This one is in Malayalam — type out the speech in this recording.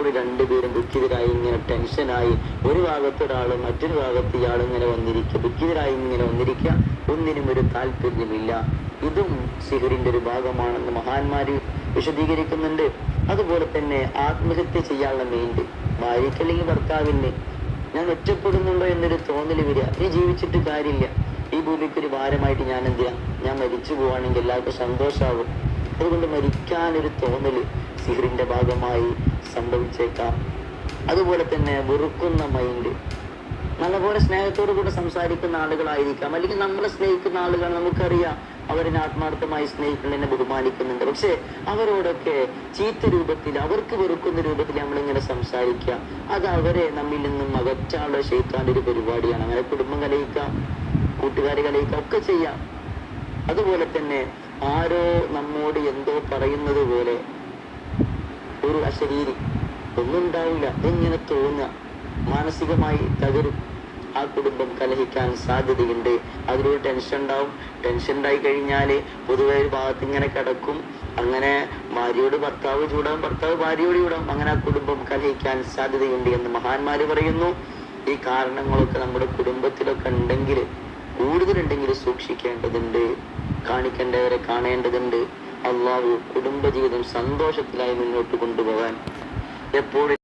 കൂടി രണ്ടുപേരും ദുഃഖിതരായി ഇങ്ങനെ ടെൻഷനായി. ഒരു ഭാഗത്ത് ഒരാൾ മറ്റൊരു ഭാഗത്ത് ഇയാൾ ഇങ്ങനെ വന്നിരിക്കുക. ദുഃഖിതരായി ഇങ്ങനെ വന്നിരിക്കുക. ഒന്നിനും ഒരു താല്പര്യമില്ല ഇതും സിഹറിന്റെ ഒരു ഭാഗമാണെന്ന് മഹാന്മാര് വിശദീകരിക്കുന്നുണ്ട്. അതുപോലെ തന്നെ ആത്മഹത്യ ചെയ്യാനുള്ള മെയിൻഡ് ഭാര്യയ്ക്ക് അല്ലെങ്കിൽ ഭർത്താവിന്. ഞാൻ ഒറ്റപ്പെടുന്നുണ്ടോ എന്നൊരു തോന്നൽ വരിക. ഇനി ജീവിച്ചിട്ട് കാര്യമില്ല. ഈ ഭൂമിക്ക് ഒരു ഭാരമായിട്ട് ഞാൻ എന്ത് ചെയ്യാം ഞാൻ മരിച്ചു പോവാണെങ്കിൽ എല്ലാവർക്കും സന്തോഷമാകും അതുകൊണ്ട് മരിക്കാനൊരു തോന്നൽ സിഹറിന്റെ ഭാഗമായി സംഭവിച്ചേക്കാം. അതുപോലെ തന്നെ വെറുക്കുന്ന മൈൻഡ് നല്ലപോലെ സ്നേഹത്തോടു കൂടെ സംസാരിക്കുന്ന ആളുകളായിരിക്കാം. അല്ലെങ്കിൽ നമ്മളെ സ്നേഹിക്കുന്ന ആളുകൾ നമുക്കറിയാം അവരിനെ ആത്മാർത്ഥമായി സ്നേഹിക്കുന്നതിനെ ബഹുമാനിക്കുന്നുണ്ട്. പക്ഷെ അവരോടൊക്കെ ചീത്ത രൂപത്തിൽ അവർക്ക് വെറുക്കുന്ന രൂപത്തിൽ നമ്മളിങ്ങനെ സംസാരിക്കുക അത് അവരെ നമ്മിൽ നിന്നും അകറ്റാനുള്ള ശൈത്താന്റെ ഒരു പരിപാടിയാണ്. അങ്ങനെ കുടുംബം കലയിക്കാം കൂട്ടുകാരെ കലയിക്കാം ഒക്കെ ചെയ്യാം. അതുപോലെ തന്നെ ആരോ നമ്മോട് എന്തോ പറയുന്നത് പോലെ ഒരു അശരീരി. ഒന്നും ഉണ്ടാവില്ല എന്നിങ്ങനെ തോന്നുക? മാനസികമായി തകരും. ആ കുടുംബം കലഹിക്കാൻ സാധ്യതയുണ്ട്. അതിലൊരു ടെൻഷൻ ഉണ്ടാവും ടെൻഷൻ ഉണ്ടായി കഴിഞ്ഞാൽ പൊതുവെ ഒരു ഭാഗത്ത് ഇങ്ങനെ കിടക്കും. അങ്ങനെ ഭാര്യയോട് ഭർത്താവ് ചൂടാവും ഭർത്താവ് ഭാര്യയോട് ചൂടാവും അങ്ങനെ ആ കുടുംബം കലഹിക്കാൻ സാധ്യതയുണ്ട് എന്ന് മഹാന്മാര് പറയുന്നു. ഈ കാരണങ്ങളൊക്കെ നമ്മുടെ കുടുംബത്തിലൊക്കെ ഉണ്ടെങ്കിൽ കൂടുതലുണ്ടെങ്കിൽ സൂക്ഷിക്കേണ്ടതുണ്ട്. കാണിക്കേണ്ടവരെ കാണേണ്ടതുണ്ട്. അള്ളാഹു കുടുംബജീവിതം സന്തോഷത്തിലായി മുന്നോട്ട് കൊണ്ടുപോകാൻ എപ്പോഴും